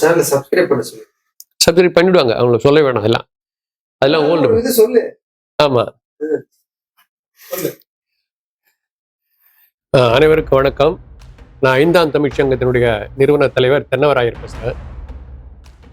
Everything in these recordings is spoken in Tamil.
சேனலை சப்ஸ்கிரைப் பண்ண சொல்லு. சப்ஸ்கிரைப் பண்ணிடுவாங்க. அவங்களுக்கு சொல்ல வேணாம் அதெல்லாம் அதெல்லாம் ஓல்டு இது சொல்லு. ஆமா. அனைவருக்கும் வணக்கம். நான் ஐந்தாம் தமிழ் சங்கத்தினுடைய நிறுவன தலைவர் தென்னவராயர் பேசுகிறேன்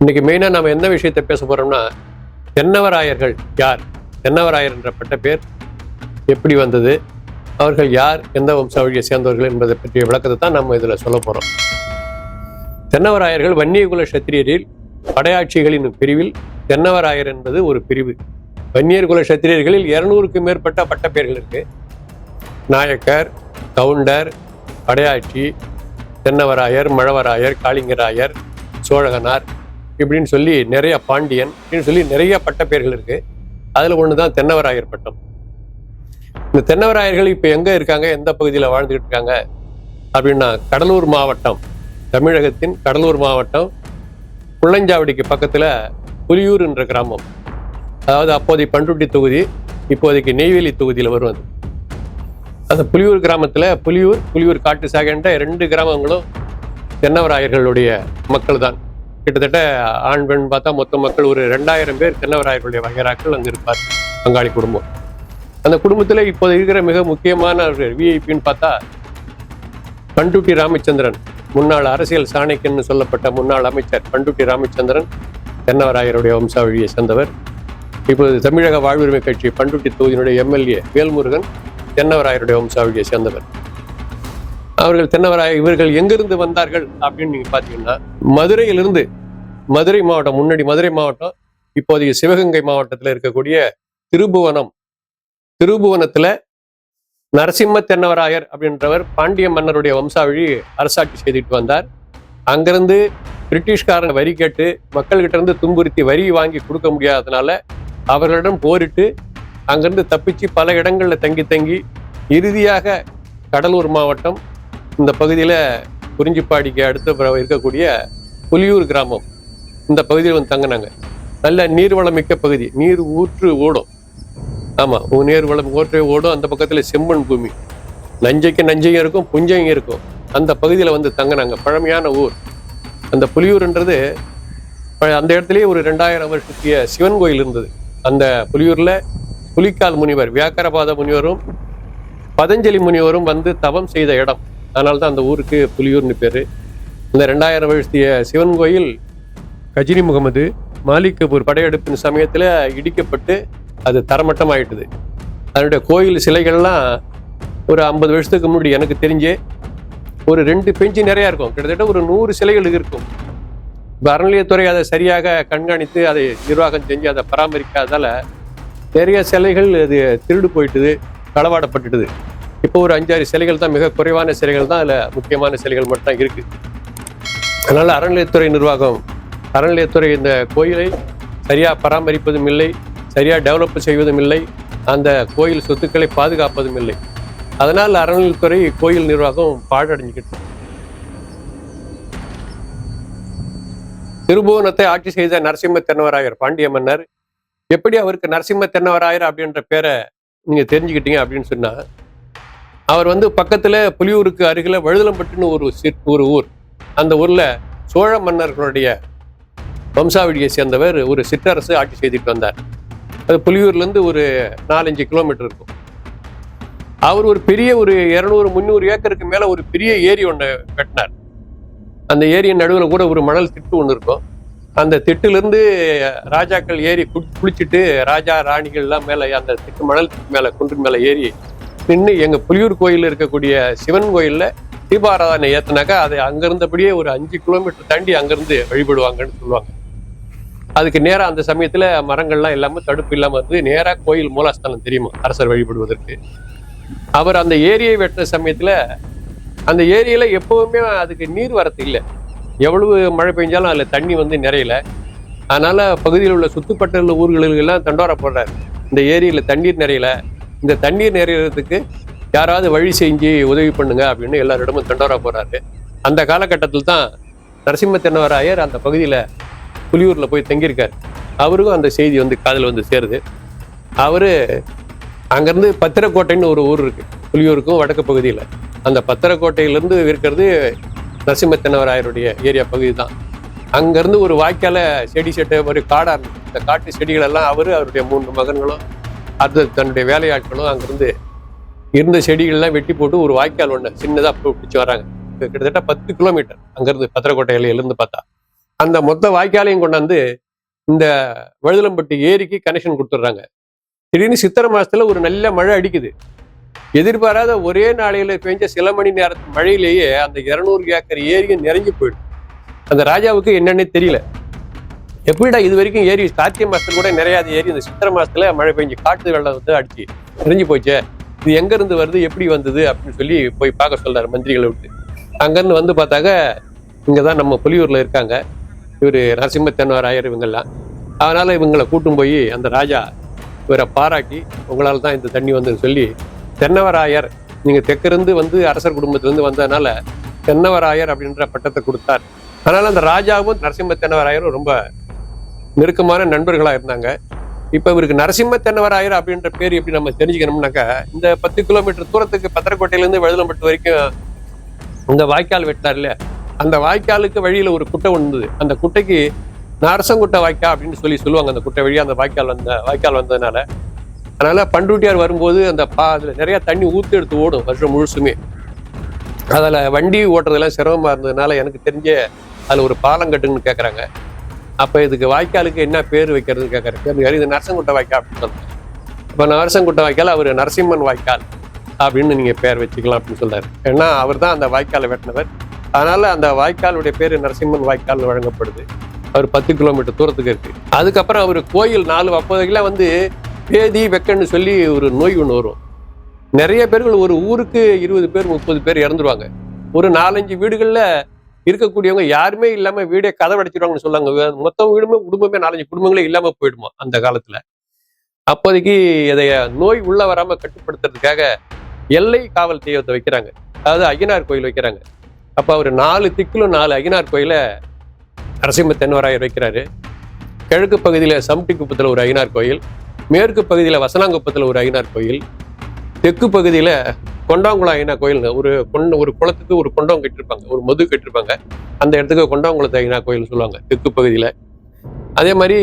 இன்னைக்கு மெயினாக நம்ம எந்த விஷயத்தை பேச போறோம்னா தென்னவராயர்கள் யார்? தென்னவராயர் என்ற பட்ட பேர் எப்படி வந்தது? அவர்கள் யார்? எந்த வம்சாவழியை சேர்ந்தவர்கள் என்பதை பற்றிய விளக்கத்தை தான் நம்ம இதில் சொல்ல போகிறோம் தென்னவராயர்கள் வன்னியகுல சத்திரியரில் படையாட்சிகளின் பிரிவில் தென்னவராயர் என்பது ஒரு பிரிவு. வன்னியர் குல சத்திரியர்களில் இருநூறுக்கும் மேற்பட்ட பட்டப்பெயர்கள் இருக்கு. நாயக்கர் கவுண்டர் படையாட்சி தென்னவராயர் மழவராயர் காளிங்கராயர் சோழகனார் இப்படின்னு சொல்லி நிறைய பாண்டியன் இப்படின்னு சொல்லி நிறைய பட்டப்பெயர்கள் இருக்கு. அதில் ஒன்று தான் தென்னவராயர் பட்டம். இந்த தென்னவராயர்கள் இப்போ எங்கே இருக்காங்க? எந்த பகுதியில் வாழ்ந்துக்கிட்டு இருக்காங்க? அப்படின்னா கடலூர் மாவட்டம். தமிழகத்தின் கடலூர் மாவட்டம் புள்ளஞ்சாவடிக்கு பக்கத்துல புலியூர் என்ற கிராமம். அதாவது அப்போதைய பண்ருட்டி தொகுதி இப்போதைக்கு நெய்வேலி தொகுதியில் வரும் அது. அந்த புலியூர் கிராமத்தில் புலியூர் புலியூர் காட்டு சாகன்ற ரெண்டு கிராமங்களும் தென்னவராயர்களுடைய மக்கள் தான் கிட்டத்தட்ட ஆண் பெண் பார்த்தா மொத்த மக்கள் ஒரு ரெண்டாயிரம் பேர் தென்னவராயர்களுடைய வகையராக்கள் அங்கே இருப்பார் பங்காளி குடும்பம். அந்த குடும்பத்தில் இப்போது இருக்கிற மிக முக்கியமான ஒரு விஐபின்னு பார்த்தா பண்டுட்டி ராமச்சந்திரன். முன்னாள் அரசியல் சாணக்கியன்னு சொல்லப்பட்ட முன்னாள் அமைச்சர் பண்டுட்டி ராமச்சந்திரன் தென்னவராயருடைய வம்சாவழியை சேர்ந்தவர். இப்போது தமிழக வாழ்வுரிமை கட்சி பண்டுட்டி தொகுதியினுடைய எம்எல்ஏ வேல்முருகன் தென்னவராயருடைய வம்சாவழியை சேர்ந்தவர். அவர்கள் தென்னவராய இவர்கள் எங்கிருந்து வந்தார்கள் அப்படின்னு நீங்க பார்த்தீங்கன்னா மதுரையிலிருந்து மதுரை மாவட்டம் முன்னாடி மதுரை மாவட்டம் இப்போதைய சிவகங்கை மாவட்டத்தில் இருக்கக்கூடிய திருபுவனம். திருபுவனத்துல நரசிம்ம தென்னவராயர் அப்படின்றவர் பாண்டிய மன்னருடைய வம்சாவழி அரசாட்சி செய்துட்டு வந்தார். அங்கிருந்து பிரிட்டிஷ்காரன் வரி கேட்டு மக்கள்கிட்ட இருந்து துன்புறுத்தி வரி வாங்கி கொடுக்க முடியாததுனால அவர்களிடம் போரிட்டு அங்கிருந்து தப்பிச்சு பல இடங்களில் தங்கி தங்கி இறுதியாக கடலூர் மாவட்டம் இந்த பகுதியில் குறிஞ்சிப்பாடிக்கு அடுத்த இருக்கக்கூடிய புலியூர் கிராமம் இந்த பகுதியில் வந்து தங்கினாங்க. நல்ல நீர்வளமிக்க பகுதி நீர் ஊற்று ஓடும். ஆமாம் நேர் வளம் ஊற்று ஓடும் அந்த பக்கத்தில் செம்மண் பூமி. நஞ்சைக்கு நஞ்சையும் இருக்கும் புஞ்சையும் இருக்கும். அந்த பகுதியில் வந்து தங்கினாங்க. பழமையான ஊர். அந்த புலியூர்ன்றது அந்த இடத்துலயே ஒரு ரெண்டாயிரம் வருஷத்திய சிவன் கோயில் இருந்தது. அந்த புலியூரில் புலிக்கால் முனிவர் வியாக்கரபாத முனிவரும் பதஞ்சலி முனிவரும் வந்து தவம் செய்த இடம். அதனால தான் அந்த ஊருக்கு புலியூர்னு பேர். இந்த ரெண்டாயிரம் வருஷத்திய சிவன் கோயில் கஜினி முகமது மாலிக் கபூர் படையெடுப்பின் சமயத்தில் இடிக்கப்பட்டு அது தரமட்டம் ஆயிட்டுது அதனுடைய கோயில் சிலைகள்லாம் ஒரு ஐம்பது வருஷத்துக்கு முன்னாடி எனக்கு தெரிஞ்சே ஒரு ரெண்டு பெஞ்சு நிறையா இருக்கும். கிட்டத்தட்ட ஒரு நூறு சிலைகள் இருக்கும். இப்போ அறநிலையத்துறை அதை சரியாக கண்காணித்து அதை நிர்வாகம் செஞ்சு அதை பராமரிக்காதால் நிறைய சிலைகள் அது திருடு போயிட்டுது களவாடப்பட்டுடுது இப்போ ஒரு அஞ்சாறு சிலைகள் தான் மிக குறைவான சிலைகள் தான் அதில் முக்கியமான சிலைகள் மட்டும் தான் இருக்குது அதனால் அறநிலையத்துறை நிர்வாகம் அறநிலையத்துறை இந்த கோயிலை சரியாக பராமரிப்பதும் இல்லை. சரியா டெவலப் செய்வதும் இல்லை அந்த கோயில் சொத்துக்களை பாதுகாப்பதும் இல்லை அதனால் அறநிலையத்துறை கோயில் நிர்வாகம் பாழடைஞ்சுக்கிட்டு திருபுவனத்தை ஆட்சி செய்த நரசிம்ம தென்னவராயர் பாண்டிய மன்னர் எப்படி அவருக்கு நரசிம்ம தென்னவராயர் அப்படின்ற பேரை நீங்க தெரிஞ்சுக்கிட்டீங்க அப்படின்னு சொன்னால் அவர் வந்து பக்கத்துல புலியூருக்கு அருகில வழுதலம்பட்டுன்னு ஒரு ஒரு ஊர். அந்த ஊர்ல சோழ மன்னர்களுடைய வம்சாவளியை சேர்ந்தவர் ஒரு சிற்றரசு ஆட்சி செய்துட்டு வந்தார். அது புலியூர்ல இருந்து ஒரு நாலஞ்சு கிலோமீட்டர் இருக்கும். அவர் ஒரு பெரிய ஒரு இருநூறு முந்நூறு ஏக்கருக்கு மேலே ஒரு பெரிய ஏரி ஒன்று கட்டினார். அந்த ஏரியின் நடுவில் கூட ஒரு மணல் திட்டு ஒன்று இருக்கும். அந்த திட்டுலேருந்து ராஜாக்கள் ஏறி குளி- குளிச்சுட்டு ராஜா ராணிகள் எல்லாம் மேலே அந்த திட்டு மணல் திட்டு மேலே குன்றின் மேலே ஏறி நின்று எங்கள் புலியூர் கோயிலில் இருக்கக்கூடிய சிவன் கோயிலில் தீபாராதனை ஏற்றினாக்கா அதை அங்கிருந்தபடியே ஒரு அஞ்சு கிலோமீட்டர் தாண்டி அங்கிருந்து வழிபடுவாங்கன்னு சொல்லுவாங்க. அதுக்கு நேராக அந்த சமயத்தில் மரங்கள்லாம் இல்லாமல் தடுப்பு இல்லாமல் இருந்து நேராக கோயில் மூலஸ்தானம் தெரியுமா? அரசர் வழிபடுவதற்கு. அவர் அந்த ஏரியை வெட்டின சமயத்தில் அந்த ஏரியில் எப்போவுமே அதுக்கு நீர் வரத்து இல்லை. எவ்வளவு மழை பெஞ்சாலும் அதில் தண்ணி வந்து நிறையல. அதனால் பகுதியில் உள்ள சுத்துப்பட்ட உள்ள ஊர்களுக்கெல்லாம் தண்டோரா போடுறாரு. இந்த ஏரியில் தண்ணீர் நிறையல. இந்த தண்ணீர் நிறையறதுக்கு யாராவது வழி செஞ்சு உதவி பண்ணுங்க அப்படின்னு எல்லாரிடமும் தண்டோரா போடுறாரு அந்த காலகட்டத்தில் தான் நரசிம்ம தென்னவராயர் அந்த பகுதியில் புலியூரில் போய் தங்கியிருக்காரு. அவருக்கும் அந்த செய்தி வந்து காதில் வந்து சேருது. அவர் அங்கேருந்து பத்திரக்கோட்டைன்னு ஒரு ஊர் இருக்குது புலியூருக்கும் வடக்கு பகுதியில். அந்த பத்திரக்கோட்டையிலேருந்து இருக்கிறது நரசிம்ம தென்னவராயருடைய ஏரியா பகுதி தான். அங்கேருந்து ஒரு வாய்க்கால செடி செட்டை ஒரு காடாக இருந்தது. இந்த காட்டு செடிகள் எல்லாம் அவர் அவருடைய மூன்று மகன்களும் அது தன்னுடைய வேலையாட்களும் அங்கேருந்து இருந்த செடிகள்லாம் வெட்டி போட்டு ஒரு வாய்க்கால் ஒன்று சின்னதாக பிடிச்சி வராங்க கிட்டத்தட்ட பத்து கிலோமீட்டர் அங்கேருந்து பத்திரக்கோட்டையில் இருந்து பார்த்தா. அந்த மொத்த வாய்க்காலையும் கொண்டாந்து இந்த வழுதலம்பட்டி ஏரிக்கு கனெக்ஷன் கொடுத்துட்றாங்க. திடீர்னு சித்திரை மாசத்துல ஒரு நல்ல மழை அடிக்குது. எதிர்பாராத ஒரே நாளையில பெஞ்ச சில மணி நேரத்து மழையிலேயே அந்த இரநூறு ஏக்கர் ஏரியும் நிறைஞ்சு போயிடும் அந்த ராஜாவுக்கு என்னன்னே தெரியல. எப்படிடா இது வரைக்கும் ஏரி கார்த்திகை மாசத்துல கூட நிறையா ஏரி இந்த சித்திரை மாசத்துல மழை பெஞ்சு காட்டு வெள்ளம் வந்து அடிச்சு நிறைஞ்சு போச்சே. இது எங்க இருந்து வருது எப்படி வந்தது அப்படின்னு சொல்லி போய் பார்க்க சொல்றாரு மந்திரிகளை விட்டு. அங்கேருந்து வந்து பார்த்தாக்க இங்கே தான் நம்ம புலியூரில் இருக்காங்க. இவர் நரசிம்ம தென்வராயர் இவங்கெல்லாம் அதனால இவங்களை கூட்டும் போய் அந்த ராஜா இவரை பாராட்டி உங்களால் தான் இந்த தண்ணி வந்ததுன்னு சொல்லி தென்னவராயர் நீங்க தெற்கிருந்து வந்து அரசர் குடும்பத்திலேருந்து வந்ததுனால தென்னவராயர் அப்படின்ற பட்டத்தை கொடுத்தார். அதனால அந்த ராஜாவும் நரசிம்ம தென்னவராயரும் ரொம்ப நெருக்கமான நண்பர்களா இருந்தாங்க. இப்ப இவருக்கு நரசிம்ம தென்னவராயர் அப்படின்ற பேர் எப்படி நம்ம தெரிஞ்சுக்கணும்னாக்கா இந்த பத்து கிலோமீட்டர் தூரத்துக்கு பத்திரக்கோட்டையில இருந்து வெழுதம்பட்டு வரைக்கும் இந்த வாய்க்கால் வெட்டினார்ல அந்த வாய்க்காலுக்கு வழியில் ஒரு குட்டை வந்தது அந்த குட்டைக்கு நரசங்குட்டை வாய்க்கால் அப்படின்னு சொல்லி சொல்லுவாங்க. அந்த குட்டை வழியாக அந்த வாய்க்கால் வந்த வாய்க்கால் வந்ததுனால. அதனால பண்ருட்டியார் வரும்போது அந்த பா அதில் நிறைய தண்ணி ஊத்து எடுத்து ஓடும் வருஷம் முழுசுமே. அதில் வண்டி ஓட்டுறதெல்லாம் சிரமமாக இருந்ததுனால எனக்கு தெரிஞ்ச அதில் ஒரு பாலம் கட்டுங்கன்னு கேட்குறாங்க அப்போ இதுக்கு வாய்க்காலுக்கு என்ன பேர் வைக்கிறதுன்னு கேட்குறாரு இது நரசங்குட்டை வாய்க்கால் அப்படின்னு சொல்லுவாங்க இப்போ நரசங்குட்டை வாய்க்கால் அவர் நரசிம்மன் வாய்க்கால் அப்படின்னு நீங்கள் பேர் வச்சுக்கலாம் அப்படின்னு சொல்கிறார் ஏன்னா அவர் தான் அந்த வாய்க்காலை வெட்டினவர். அதனால அந்த வாய்க்காலுடைய பேர் நரசிம்மன் வாய்க்கால் வழங்கப்படுது. அவர் பத்து கிலோமீட்டர் தூரத்துக்கு இருக்கு. அதுக்கப்புறம் அவர் கோயில் நாலு அப்போதைக்கெல்லாம் வந்து பேதி வெக்கன்னு சொல்லி ஒரு நோய் ஒன்று வரும். நிறைய பேர்கள் ஒரு ஊருக்கு இருபது பேர் முப்பது பேர் இறந்துருவாங்க. ஒரு நாலஞ்சு வீடுகளில் இருக்கக்கூடியவங்க யாருமே இல்லாமல் வீடே கதவு அடைச்சிடுவாங்கன்னு சொல்லாங்க மொத்தம் வீடுமே குடும்பமே நாலஞ்சு குடும்பங்களே இல்லாமல் போயிடுமா அந்த காலத்தில். அப்போதைக்கு இதைய நோய் உள்ளே வராமல் கட்டுப்படுத்துறதுக்காக எல்லை காவல் தெய்வத்தை வைக்கிறாங்க. அதாவது ஐயனார் கோயில் வைக்கிறாங்க. அப்போ அவர் நாலு திக்கிலும் நாலு அகினார் கோயில நரசிம்ம தென்வராயர் வைக்கிறாரு. கிழக்கு பகுதியில் சம்டி குப்பத்தில் ஒரு அகினார் கோயில் மேற்கு பகுதியில் வசனாங்குப்பத்தில் ஒரு அகினார் கோயில் தெற்கு பகுதியில் கொண்டாங்குளம் ஐயனார் கோயில் ஒரு கொண்ட ஒரு குளத்துக்கு ஒரு கொண்டவங்க கட்டிருப்பாங்க ஒரு மது கட்டிருப்பாங்க. அந்த இடத்துக்கு கொண்டாங்குளத்து ஐயனார் கோயில் சொல்லுவாங்க தெற்கு பகுதியில். அதே மாதிரி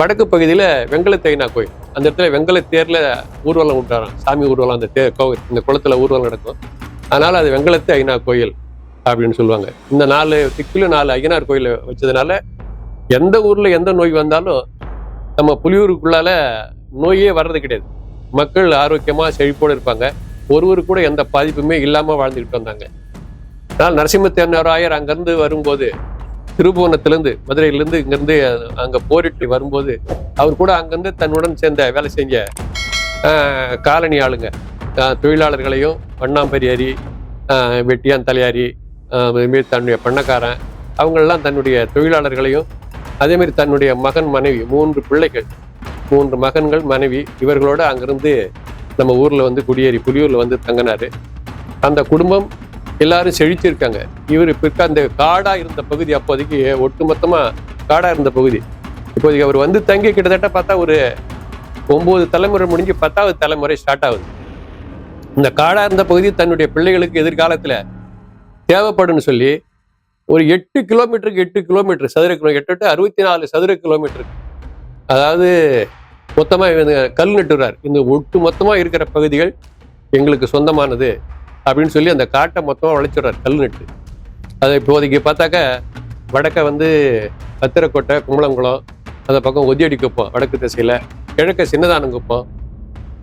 வடக்கு பகுதியில் வெங்கலத்து கோயில் அந்த இடத்துல வெங்கல தேரில் ஊர்வலம் விட்டாராம் சாமி ஊர்வலம் அந்த தேர் கோவில் இந்த குளத்துல ஊர்வலம் நடக்கும். அதனால் அது வெங்கலத்து ஐநா கோயில் அப்படின்னு சொல்லுவாங்க. இந்த நாலு திக்கிலும் நாலு ஐயனார் கோயில் வச்சதுனால எந்த ஊரில் எந்த நோய் வந்தாலும் நம்ம புலியூருக்குள்ளால நோயே வர்றது கிடையாது. மக்கள் ஆரோக்கியமாக செழிப்போடு இருப்பாங்க. ஒருவர் கூட எந்த பாதிப்புமே இல்லாமல் வாழ்ந்துகிட்டு வந்தாங்க. அதனால் நரசிம்மத்தேவராயர் அங்கேருந்து வரும்போது திருபுவனத்திலேருந்து மதுரையிலேருந்து இங்கேருந்து அங்கே போரிட்டு வரும்போது அவர் கூட அங்கிருந்து தன்னுடன் சேர்ந்த வேலை செஞ்ச காலனி ஆளுங்க. தொழிலாளர்களையும் வண்ணாம்பரியாரி வெட்டியான் தலையாரி அதுமாரி தன்னுடைய பண்ணக்காரன் அவங்களெல்லாம் தன்னுடைய தொழிலாளர்களையும் அதேமாரி தன்னுடைய மகன் மனைவி மூன்று பிள்ளைகள் மூன்று மகன்கள் மனைவி இவர்களோட அங்கிருந்து நம்ம ஊரில் வந்து குடியேறி புலியூரில் வந்து தங்கினார். அந்த குடும்பம் எல்லாரும் செழிச்சிருக்காங்க. இவர் பிற்க அந்த காடாக இருந்த பகுதி அப்போதைக்கு ஒட்டுமொத்தமாக காடாக இருந்த பகுதி. இப்போதைக்கு அவர் வந்து தங்கி கிட்டத்தட்ட பார்த்தா ஒரு ஒம்பது தலைமுறை முடிஞ்சு பத்தாவது தலைமுறை ஸ்டார்ட் ஆகுது. இந்த காடாக இருந்த பகுதி தன்னுடைய பிள்ளைகளுக்கு எதிர்காலத்தில் தேவைப்படும்னு சொல்லி ஒரு எட்டு கிலோமீட்டருக்கு எட்டு கிலோமீட்டர் சதுர கிலோ எட்டு அறுபத்தி நாலு சதுர கிலோமீட்டருக்கு. அதாவது மொத்தமாக இவங்க கல் நட்டுறார். இந்த ஒட்டு மொத்தமாக இருக்கிற பகுதிகள் எங்களுக்கு சொந்தமானது அப்படின்னு சொல்லி அந்த காட்டை மொத்தமாக வளைச்சிடுறார் கல் நட்டு. அதை இப்போதைக்கு பார்த்தாக்க வடக்க வந்து பத்திரக்கோட்டை கும்பலங்குளம் அந்த பக்கம் ஒதியடி குப்பம் வடக்கு திசையில் கிழக்க சின்னதானங்குப்பம்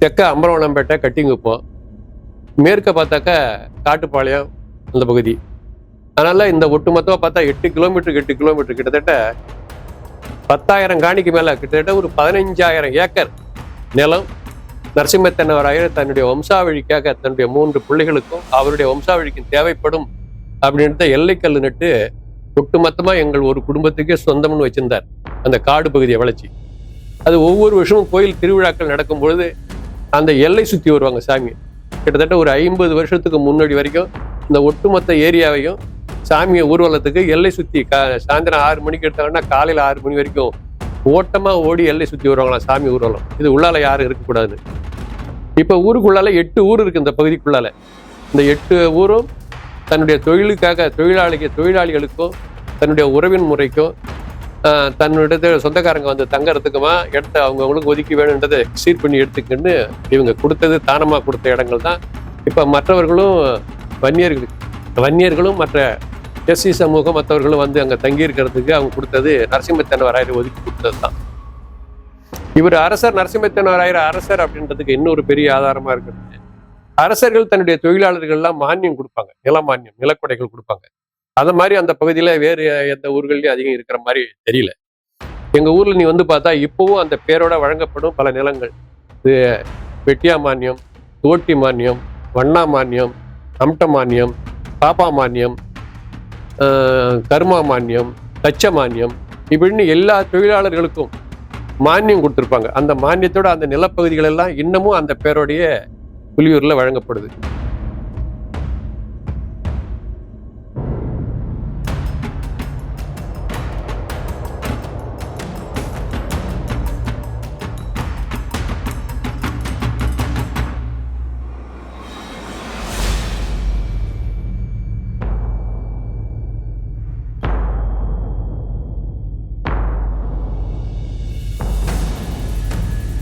தெற்க அம்பரவனம்பேட்டை கட்டிங்குப்பம் மேற்க பார்த்தாக்க காட்டுப்பாளையம் அந்த பகுதி. அதனால இந்த ஒட்டுமொத்தமாக பார்த்தா எட்டு கிலோமீட்டருக்கு எட்டு கிலோமீட்டர் கிட்டத்தட்ட பத்தாயிரம் காணிக்கு மேல கிட்டத்தட்ட ஒரு பதினஞ்சாயிரம் ஏக்கர் நிலம். நரசிம்மத்தன்னவராயர் தன்னுடைய வம்சாவழிக்காக தன்னுடைய மூன்று பிள்ளைகளுக்கும் அவருடைய வம்சாவழிக்கும் தேவைப்படும் அப்படின்றத எல்லைக்கல் நட்டு ஒட்டுமொத்தமாக எங்கள் ஒரு குடும்பத்துக்கே சொந்தம்னு வச்சிருந்தார் அந்த காடு பகுதியை வளைச்சி அது ஒவ்வொரு வருஷமும் கோயில் திருவிழாக்கள் நடக்கும் பொழுது அந்த எல்லை சுற்றி வருவாங்க சாமி. கிட்டத்தட்ட ஒரு ஐம்பது வருஷத்துக்கு முன்னாடி வரைக்கும் இந்த ஒட்டுமொத்த ஏரியாவையும் சாமியை ஊர்வலத்துக்கு எல்லை சுத்தி கா சாயந்தரம் ஆறு மணிக்கு எடுத்தாங்கன்னா காலையில ஆறு மணி வரைக்கும் ஓட்டமா ஓடி எல்லை சுத்தி வருவாங்களாம் சாமி ஊர்வலம். இது உள்ளால யாரும் இருக்கக்கூடாது. இப்ப ஊருக்குள்ளால எட்டு ஊர் இருக்கு இந்த பகுதிக்குள்ளால. இந்த எட்டு ஊரும் தன்னுடைய தொழிலுக்காக தொழிலாளிக தொழிலாளிகளுக்கும் தன்னுடைய உறவின் முறைக்கும் ஆஹ், தன்னுடைய சொந்தக்காரங்க வந்து தங்கறதுக்குமா இடத்த அவங்கவுங்களுக்கு ஒதுக்கி வேணுன்றதை சீர் பண்ணி எடுத்துக்கின்னு இவங்க கொடுத்தது தானமாக கொடுத்த இடங்கள் தான். இப்போ மற்றவர்களும் வன்னியர்கள் வன்னியர்களும் மற்ற எஸ்சி சமூகம் மற்றவர்களும் வந்து அங்கே தங்கியிருக்கிறதுக்கு அவங்க கொடுத்தது நரசிம்மத்தேவராயர் ஒதுக்கி கொடுத்தது தான். இவர் அரசர் நரசிம்மத்தனவராயர் அரசர் அப்படின்றதுக்கு இன்னொரு பெரிய ஆதாரமா இருக்கிறது. அரசர்கள் தன்னுடைய தொழிலாளர்கள்லாம் மானியம் கொடுப்பாங்க நில மானியம் நிலக்கொடைகள் கொடுப்பாங்க. அந்த மாதிரி அந்த பகுதியில் வேறு எந்த ஊர்கள்லையும் அதிகம் இருக்கிற மாதிரி தெரியல. எங்கள் ஊரில் நீ வந்து பார்த்தா இப்போவும் அந்த பேரோட வழங்கப்படும் பல நிலங்கள். இது வெட்டியா மானியம் தோட்டி மானியம் வண்ணா மானியம் அம்ட மானியம் பாப்பா மானியம் கர்மா மானியம் தச்ச மானியம் இப்படின்னு எல்லா தொழிலாளர்களுக்கும் மானியம் கொடுத்துருப்பாங்க. அந்த மானியத்தோட அந்த நிலப்பகுதிகள் எல்லாம் இன்னமும் அந்த பேரோடைய புலியூரில் வழங்கப்படுது.